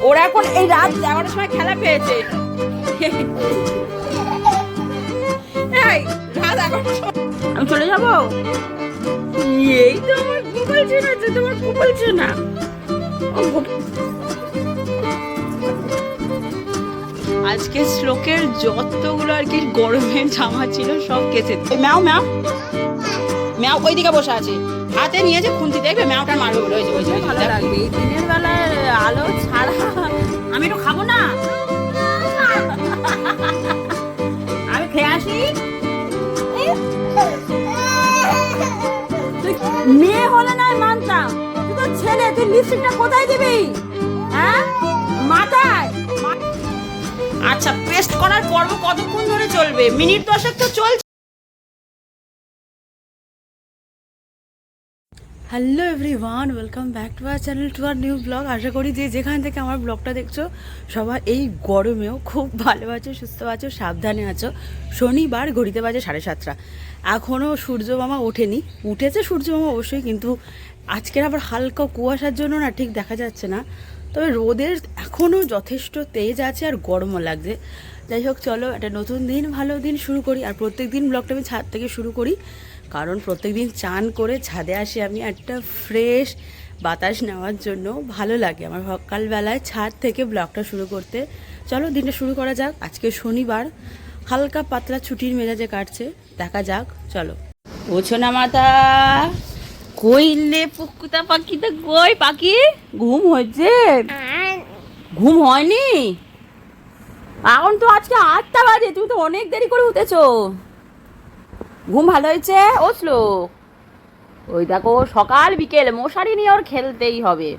ওরা এখন এই রাত এগারোটার সময় খেলা পেয়েছে। আমি চলে যাব? এই তো আমার গোপাল চেনা তো তোমার গোপাল ও গোপ- আজকে শ্লোকের যতগুলো আর কি গরমের জামা ছিল সব কেচে ম্যাও ম্যাও। ম্যাও ওই দিকে বসে আছে। হাতে নিয়েছে খুন্তি দেখবে ম্যাওটা মারবে বলে ওই ভালো লাগবে এই দিনের বেলায় আলো ছাড়া আমি একটু খাব না? আমি খেয়ে আসি। মেয়ে হলে না মানতাম। তুই তো ছেলে তুই লিপস্টিকটা কোথায় দিবি? হ্যাঁ? মাথায়? আচ্ছা পেস্ট করার পর্ব কতক্ষণ ধরে চলবে? মিনিট দশেক তো চলছে। Hello everyone welcome back to our channel to our new blog আশা করি যে যেখান থেকে আমার ব্লগটা দেখছ, সবাই এই গরমেও খুব ভালো আছো, সুস্থ আছো, সাবধানে আছো। শনিবার ঘড়িতে বাজে সাড়ে সাতটা। এখনও সূর্য মামা ওঠেনি। উঠেছে সূর্য মামা অবশ্যই, কিন্তু আজকের আবার হালকা কুয়াশার জন্য না ঠিক দেখা যাচ্ছে না। তবে রোদের এখনও যথেষ্ট তেজ আছে আর গরমও লাগছে। যাই হোক, চলো একটা নতুন দিন, ভালো দিন শুরু করি। আর প্রত্যেক দিন ব্লগটা আমি ছাদ থেকে শুরু করি। কারণ প্রত্যেকদিন চান করে ছাদে আসি আমি, একটা ফ্রেশ বাতাস নেওয়ার জন্য ভালো লাগে। আমার সকালবেলায় ছাদ থেকে ব্লগটা শুরু করতে। চলো দিনটা শুরু করা যাক। আজকে শনিবার, হালকা পাতলা ছুটির মেজাজে কাটছে। দেখা যাক, চলো। ওছো না মাথা কইলে পুকুতা পাখি তো, কই পাখি? ঘুম হয়েছে? ঘুম হয়নি? এখন তো আজকে আটটা বাজে, তুমি তো অনেক দেরি করে উঠেছো। ঘুম ভালো হয়েছে? ও শ্লোক ওই দেখো, সকাল বিকেল মশারি নিয়ে ওর খেলতেই হবে।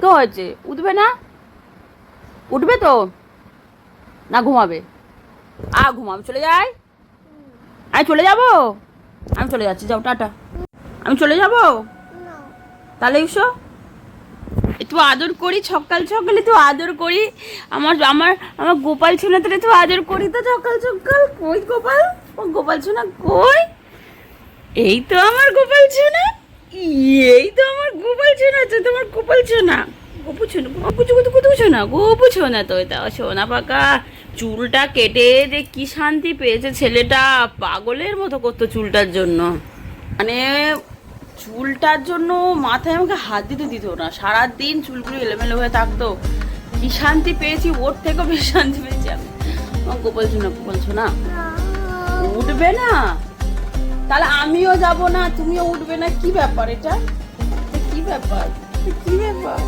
তো হয়েছে, উঠবে না? উঠবে তো? না, ঘুমাবে। আ ঘুমাবে চলে যাই। আমি চলে যাব? আমি চলে যাচ্ছি, যাও, টাটা। আমি চলে যাব? তাহলে এসো। একটু আদর করি সকাল সকালে একটু আদর করি। আমার আমার আমার গোপাল তাহলে একটু আদর করি তো সকাল সকাল কই গোপাল? ও, গোপাল ছোনা কই? এই তো আমার গোপাল ছোনা এই তো আমার গোপাল ছোনা তো তোমার গোপাল ছোনা গোপু ছোনা গোপু ছোনা গোপু ছোনা গোপু ছোনা তো এটা সোনা পাকা। চুলটা কেটে যে কি শান্তি পেয়েছে ছেলেটা। পাগলের মতো করতো চুলটার জন্য। মানে চুলটার জন্য মাথায় আমাকে হাত দিতে দিত না। সারাদিন চুলগুলো এলোমেলো হয়ে থাকতো। কি শান্তি পেয়েছি, ওর থেকেও বেশি শান্তি পেয়েছি আমি। গোপাল ছোনা গোপাল ছোনা উঠবে না? তাহলে আমিও যাব না, তুমিও উঠবে না, কি ব্যাপার এটা? কি ব্যাপার? কি ব্যাপার?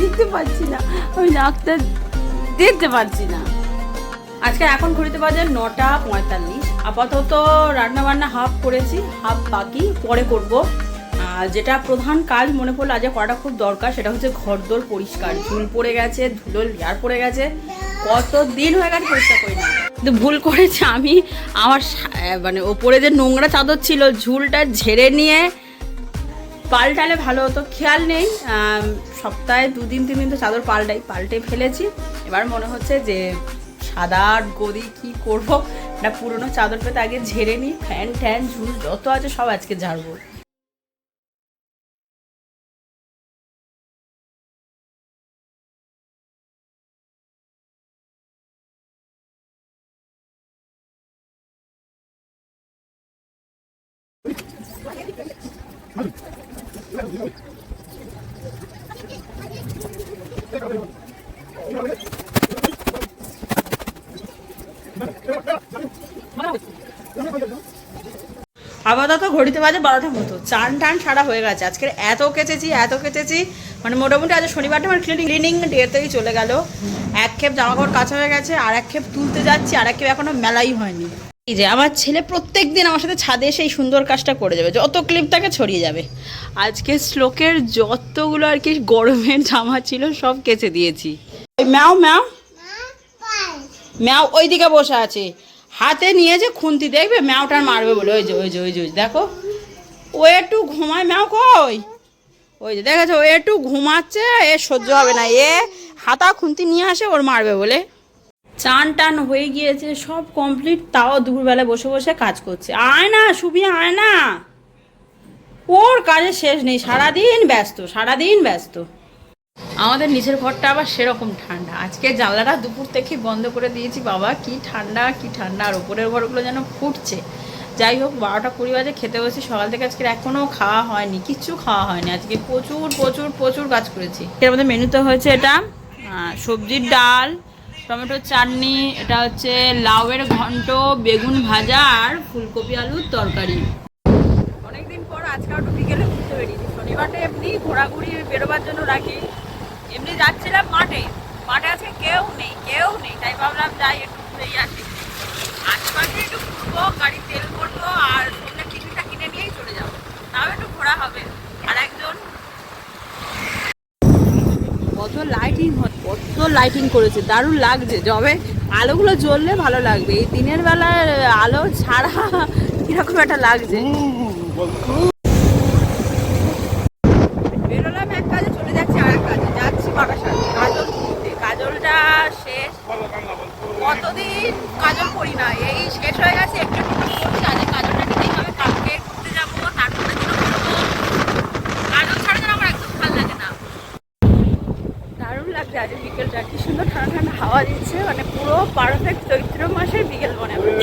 দেখতে পাচ্ছি না। আমি নাকটা দেখতে পাচ্ছি না। আজকে এখন ঘড়িতে বাজে নটা পঁয়তাল্লিশ। আপাতত রান্না বান্না হাফ করেছি হাফ বাকি, পরে করব। যেটা প্রধান কাজ মনে পড়ল আজকে করাটা খুব দরকার, সেটা হচ্ছে ঘরদোর পরিষ্কার। ঝুল পড়ে গেছে, ধুলো লেয়ার পড়ে গেছে। কত দিন হয়ে গেছে পরিষ্কার করি না। কিন্তু ভুল করেছে আমি আমার মানে ওপরে যে নোংরা চাদর ছিল, ঝুলটা ঝেড়ে নিয়ে পাল্টালে ভালো হতো। খেয়াল নেই সপ্তাহে দুদিন তিন দিন তো চাদর পাল্টাই, পাল্টে ফেলেছি। এবার মনে হচ্ছে যে সাদা গদি কি করব? না, পুরনো চাদর পেতে আগে ঝেড়ে নিই, ফ্যান ট্যান, ঝুল যত আছে সব আজকে ঝাড়বো। আপাতত ঘড়িতে বাজে বারোটার মতো। চান টান সারা হয়ে গেছে। আজকে এত কেচেছি এত কেচেছি। মানে মোটামুটি আজ শনিবারটা আমার ক্লিনিং ক্লিনিং ডেতেই চলে গেল। এক খেপ জামা কাপড় কাছা হয়ে গেছে, আর এক খেপ তুলতে যাচ্ছি, আর এক খেপ এখনও মেলাই হয়নি। এই যে আমার ছেলে প্রত্যেক দিন আমার সাথে ছাদে এসে এই সুন্দর কাজটা করে যাবে যত ক্লিপ তাকে ছড়িয়ে যাবে। আজকে শ্লোকের যতগুলো আর কি গরমের জামা ছিল সব কেচে দিয়েছি। ম্যাও ম্যাও। ম্যাও ওই দিকে বসে আছে। হাতে নিয়ে নিয়েছে খুন্তি দেখবে ম্যাওটার মারবে বলে। ওই যে ওই যে ওই যে যে, দেখো। ও একটু ঘুমায় ম্যাও কই? ওই যে দেখেছ? ও একটু ঘুমাচ্ছে এ সহ্য হবে না। এ হাতা খুন্তি নিয়ে আসে ওর মারবে বলে। চান টান হয়ে গিয়েছে সব কমপ্লিট তাও দুপুরবেলা বসে বসে কাজ করছে। আয় না সুবি আয় না ওর কাজের শেষ নেই সারাদিন ব্যস্ত সারাদিন ব্যস্ত। আমাদের নিচের ঘরটা আবার সেরকম ঠান্ডা। আজকে জানলাটা দুপুর থেকে বন্ধ করে দিয়েছি বাবা কি ঠান্ডা কি ঠান্ডা আর ওপরের ঘরগুলো যেন ফুটছে। যাই হোক বারোটা কুড়ি বাজে খেতে বসে সকাল থেকে আজকে এখনও খাওয়া হয়নি কিচ্ছু খাওয়া হয়নি। আজকে প্রচুর প্রচুর প্রচুর কাজ করেছি। এর মধ্যে মেনুতে হয়েছে এটা সবজির ডাল টমেটোর চাটনি, এটা হচ্ছে লাউয়ের ঘন্ট, বেগুন ভাজা আর ফুলকপি আলুর তরকারি। অনেকদিন পর আজকে একটু বিকেলে ঘুরতে বেরিয়েছি। শনিবারটা এমনি ঘোরাঘুরি বেরোবার জন্য রাখি। এমনি যাচ্ছিলাম মাঠে। মাঠে আজকে কেউ নেই কেউ নেই। তাই ভাবলাম যাই একটু ঘুরেই আসি। আশেপাশে একটু ঘুরবো, গাড়ি তেল করব আর সন্ধ্যে টিফিনটা কিনে নিয়েই চলে যাব। তাও একটু ঘোরা হবে আর একজন কত লাইটিং কত লাইটিং করেছে, দারুণ লাগছে। যবে আলোগুলো জ্বললে ভালো লাগবে। এই দিনের বেলায় আলো ছাড়া কীরকম একটা লাগছে বেরোলাম এক কাজে চলে যাচ্ছি আর এক কাজে যাচ্ছি বারাসাত কাজল কিনতে কাজলটা শেষ কতদিন কাজল করি না এই শেষ হয়ে গেছে একটু একটু করে করছি আজ কাজলটা নিতেই হবে কালকে ঘুরতে যাব তারপরে দিন করব কাজল ছাড়া যেন আমার একদম ভালো লাগে না দারুণ লাগছে আজ বিকেলটা কি সুন্দর ঠান্ডা ঠান্ডা হাওয়া দিচ্ছে মানে পুরো পারফেক্ট চৈত্র মাসের বিকেল মনে হয়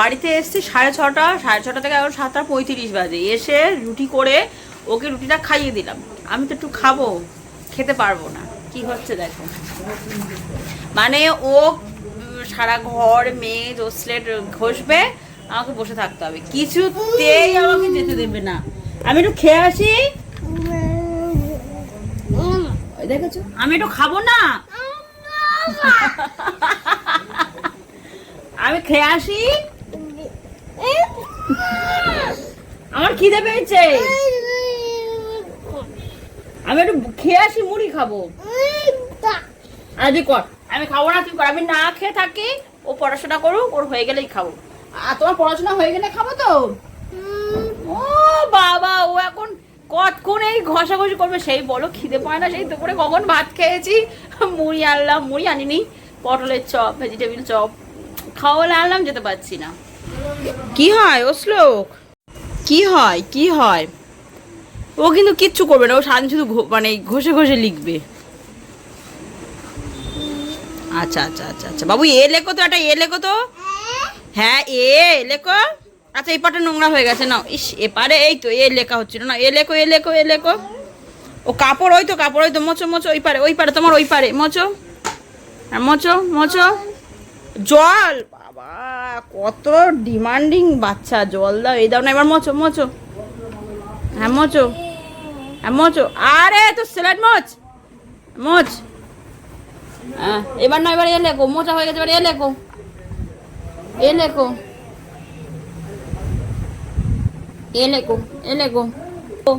বাড়িতে এসছি সাড়ে ছটা সাড়ে ছটা থেকে এখন সাতটা পঁয়ত্রিশ বাজে। এসে রুটি করে ওকে রুটিটা খাইয়ে দিলাম। আমি তো একটু খাব খেতে পারব না। কি হচ্ছে দেখো। মানে ও সারা ঘর মেজ ও স্লেট ঘষবে আমাকে বসে থাকতে হবে। কিছুতেই আমাকে যেতে দেবে না। আমি একটু খেয়ে আসি। দেখেছ? আমি একটু খাব না। আমি খেয়ে আসি। আমার খিদে পেয়েছে। আমি একটু খেয়ে আসি, মুড়ি খাব। আরে কর। আমি খাব না, তুই কর। আমি না খেয়ে থাকি, ও পড়াশোনা করুক, ওর হয়ে গেলেই খাব। আর তোমার পড়াশোনা হয়ে গেলে খাব তো? ও বাবা, ও এখন কতক্ষণ এই ঘষাঘষি করবে? সেই বলো, খিদে পায় না, সেই দুপুরে কখন ভাত খেয়েছি। মুড়ি আনলাম, মুড়ি আনিনি, পটলের চপ, ভেজিটেবিল চপ, খাওয়ালে আনলাম, যেতে পারছি না। কি হয়, ও শ্লোক কি হয় কি হয়? ও কিন্তু কিচ্ছু করবে না, ও সারাদিন শুধু মানে ঘষে ঘষে লিখবে। আচ্ছা আচ্ছা আচ্ছা আচ্ছা। বাবু, এ লেখো তো, একটা এ লেখো তো। হ্যাঁ এ, লেখো। আচ্ছা এই পাটা নোংরা হয়ে গেছে না ইস, এপারে এই তো, এ লেখা হচ্ছিল। না এ লেখো এ লেখো এ লেখো। ও কাপড়, ওই তো কাপড়, ওই তো মোচো মোচো ওই পারে ওই পারে, তোমার ওই পারে। মোচো হ্যাঁ মোচো মোচো জল, বাবা। কত ডিমান্ডিং বাচ্চা জল দাও এই দাও না এবার মোচো মোচো হ্যাঁ মোচো হ্যাঁ মোচো আরে তো স্যালাড মোচ মোচ হ্যাঁ এবার না এবার এ লেখো মোচা হয়ে গেছে এবার এ লেখো। এ লেখো। এ লেখো এ লেখো। ও,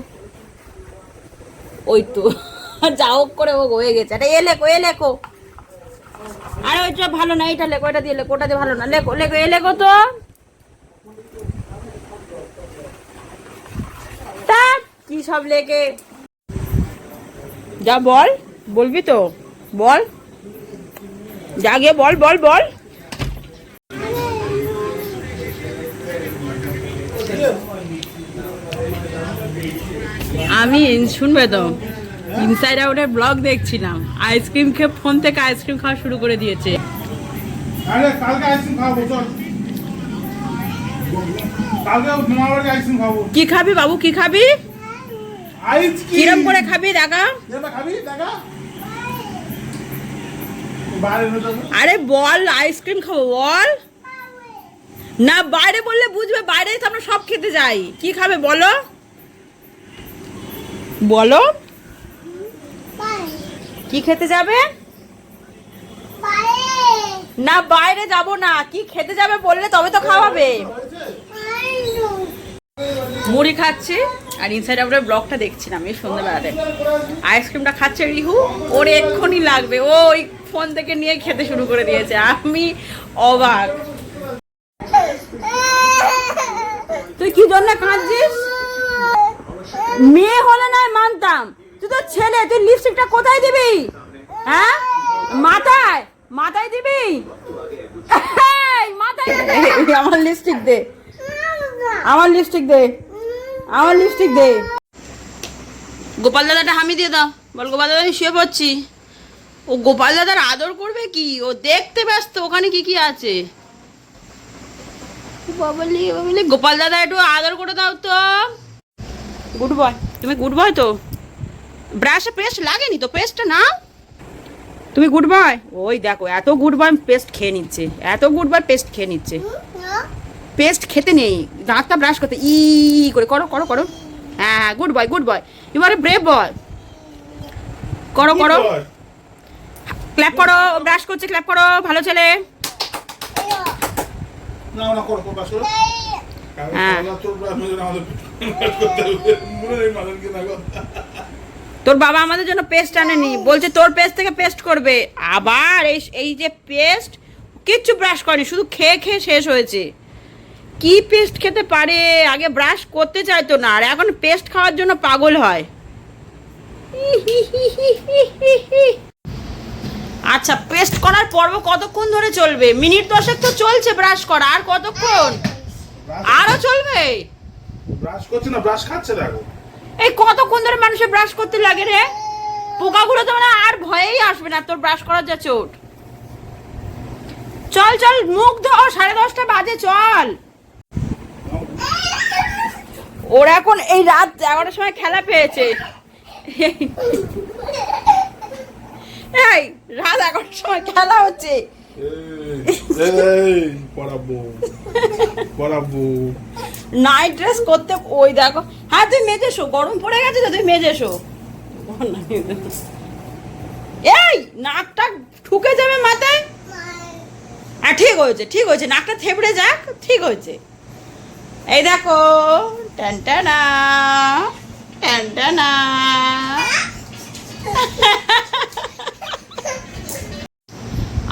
ওই তো যা হোক করে ও হয়ে গেছে। আরে এ লেখো এ লেখো। আরে ওইটা ভালো না এটা লেখো এটা দিয়ে লেখো, ওটা দিয়ে ভালো না। লেখো লেখো, এ লেখো তো। কি সব লেখে। যা বল, বলবি তো। বল। গিয়ে বল বল বল। আমি শুনবে তো। ইনসাইড আউটের ব্লগ দেখছিলাম। আইসক্রিম খেয়ে ফোন থেকে আইসক্রিম খাওয়া শুরু করে দিয়েছে। কি খাবি বাবু কি খাবি? কিরম করে খাবি দেখা? আরে বল আইসক্রিম খাব বল। না বাইরে বললে বুঝবে বাইরে তো আমরা সব খেতে যাই। কি খাবে বলো? বলো। কি খেতে যাবে? না বাইরে যাব না। কি খেতে যাবে বললে তবে তো খাওয়াবে। মুড়ি খাচ্ছি আর ইনসাইড আউটের ব্লগটা দেখছিলাম এই সন্ধ্যাবেলাতে। আইসক্রিমটা খাচ্ছে রিহু ওর এক্ষুনি লাগবে। ও ওই ফোন থেকে নিয়ে খেতে শুরু করে দিয়েছে। আমি অবাক। তুই কি জন্য কাঁদছিস? মেয়ে হলে না মানতাম। তো ছেলে তুই লিপস্টিকটা কোথায় দিবি? হ্যাঁ? মাথায়? মাথায় দিবি? এই, মাথায় দে। আমার লিপস্টিক দে। আমার লিপস্টিক দে। আমার লিপস্টিক দে। গোপাল দাদাটা হামি দিয়ে দাও। বল গোপাল দাদা আমি শুয়ে পড়ছি। ও গোপাল দাদার আদর করবে কি? ও দেখতে ব্যস্ত ওখানে কি কি আছে? গোপাল দাদা একটু আদর করে দাও তো। গুড বয় তুমি গুড বয় তো? ব্রাশে পেস্ট লাগেনি তো? পেস্টটা না তুমি গুড বয় ওই দেখো এত গুড বয় পেস্ট খেয়ে নিচ্ছে। এত গুড বয় পেস্ট খেয়ে নিচ্ছে। পেস্ট খেতে নেই। দাঁতটা ব্রাশ করতে ই করে করো করো করো। হ্যাঁ হ্যাঁ গুড বয় গুড বয় এবারে ব্রেভ বয় করো করো। ক্ল্যাপ করো ব্রাশ করছে ক্ল্যাপ করো ভালো ছেলে। হ্যাঁ। তোর বাবা আমাদের জন্য পেস্ট আনেনি। বলছে তোর পেস্ট থেকে পেস্ট করবে। আবার এই এই যে পেস্ট কিচ্ছু ব্রাশ করেনি শুধু খেয়ে খেয়ে শেষ হয়েছে। কি পেস্ট খেতে পারে? আগে ব্রাশ করতে চাইতো না আর এখন পেস্ট খাওয়ার জন্য পাগল হয়। আচ্ছা পেস্ট করার পর্ব কতক্ষণ ধরে চলবে? মিনিট দশেক তো চলছে ব্রাশ করা আর কতক্ষণ? আরও চলবে? ব্রাশ করছে না ব্রাশ খাচ্ছে দেখো। এই কতক্ষণ ধরে মানুষের ব্রাশ করতে লাগে রে? পোকাগুলো তো মানে আর ভয়েই আসবে না তোর ব্রাশ করার যা চোট। চল চল, মুখ ধো সাড়ে দশটা বাজে, চল। ওরা এখন এই রাত এগারোটার সময় খেলা পেয়েছে। এই, রাত এগারোটার সময় খেলা হচ্ছে। পড়াবো পড়াবো। নাইট ড্রেস করতে, ওই দেখো। হ্যাঁ তুই মেজেসো গরম পড়ে গেছে তো, তুই মেজেসো এই, নাকটা ঠুকে যাবে মাথায়? হ্যাঁ ঠিক হয়েছে ঠিক হয়েছে, নাকটা থেবড়ে যাক, ঠিক হয়েছে। এই দেখো ট্যান্টানা ট্যান্টানা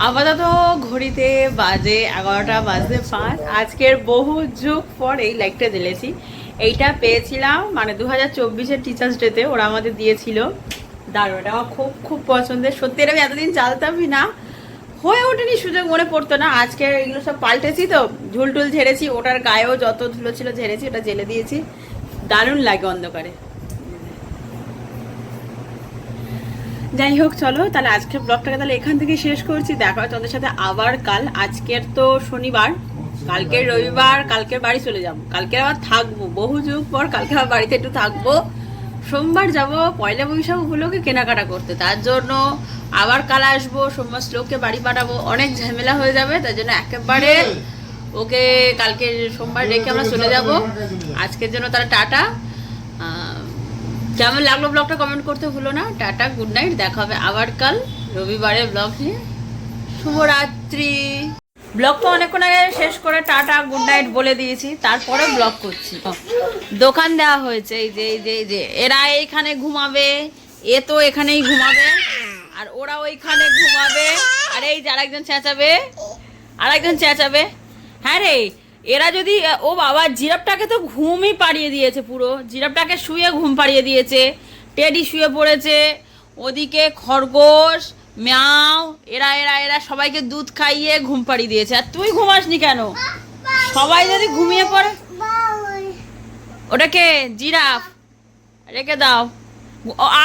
আপাতত ঘড়িতে বাজে এগারোটা বাজতে পাঁচ। আজকের বহু যুগ পর এই লাইকটা জ্বেলেছি এইটা পেয়েছিলাম মানে দু হাজার চব্বিশের টিচার্স ডেতে ওরা আমাদের দিয়েছিল। দারুণ এটা আমার খুব খুব পছন্দের। সত্যি, এটা আমি এতদিন চালতামই না। হয়ে ওঠেনি, সুযোগ মনে পড়তো না। আজকে এগুলো সব পাল্টেছি তো। ঝুলটুল ঝেড়েছি, ওটার গায়েও যত ধুলো ছিল ঝেড়েছি, ওটা জেলে দিয়েছি। দারুণ লাগে অন্ধকারে। যাই হোক, চলো, তাহলে আজকের ব্লগটাকে তাহলে এখান থেকে শেষ করছি। দেখা হচ্ছে তোমাদের সাথে আবার কাল। আজকের তো শনিবার। কালকের রবিবার, কালকের বাড়ি চলে যাব। কালকে আবার থাকব। বহু যুগ পর কালকে আবার বাড়িতে একটু থাকব। সোমবার যাব, পয়লা বৈশাখ উপলক্ষে কেনাকাটা করতে। তার জন্য আবার কাল আসব, সোমবার শ্লোককে বাড়ি পাঠাবো। অনেক ঝামেলা হয়ে যাবে, তার জন্য একেবারে ওকে কালকে সোমবার রেখে আমরা চলে যাব। আজকের জন্য তারা টাটা। কেমন লাগল ব্লগটা কমেন্ট করতে ভুলো না। টাটা গুড নাইট দেখা হবে আবার কাল রবিবারে ব্লগ নিয়ে। শুভরাত্রি। ব্লগটা অনেকক্ষণ আগে শেষ করে টাটা গুড নাইট বলে দিয়েছি। তারপরে ব্লগ করছি। দোকান দেওয়া হয়েছে, এই যে এই যে এই যে। এরা এইখানে ঘুমাবে, এ তো এখানেই ঘুমাবে, আর ওরা ওইখানে ঘুমাবে। আর এই যে আরেকজন চেঁচাবে আরেকজন চেঁচাবে। হ্যাঁ রে এরা যদি ও বাবা জিরাফটাকে তো ঘুমই পাড়িয়ে দিয়েছে পুরো। জিরাফটাকে শুয়ে ঘুম পাড়িয়ে দিয়েছে। টেডি শুয়ে পড়েছে। ওদিকে খরগোশ ম্যাও এরা এরা এরা সবাইকে দুধ খাইয়ে ঘুম পাড়িয়ে দিয়েছে। আর তুই ঘুমাসনি কেন? সবাই যদি ঘুমিয়ে পড়ে। ওটাকে জিরাফ। রেখে দাও।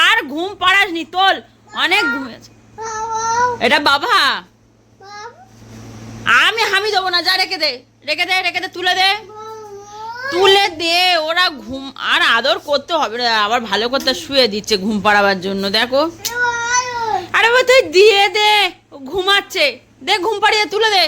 আর ঘুম পাড়াসনি তোল। অনেক ঘুমিয়েছে এটা বাবা। আমি হামি দেবো না যা রেখে দে। রেখে দে রেখে দে, তুলে দে। তুলে দে, ওরা ঘুম, আর আদর করতে হবে না। আবার ভালো করতে শুয়ে দিচ্ছে ঘুম পাড়াবার জন্য, দেখো। আরে তুই দিয়ে দে ঘুমাচ্ছে। দে, ঘুম পাড়িয়ে তুলে দে।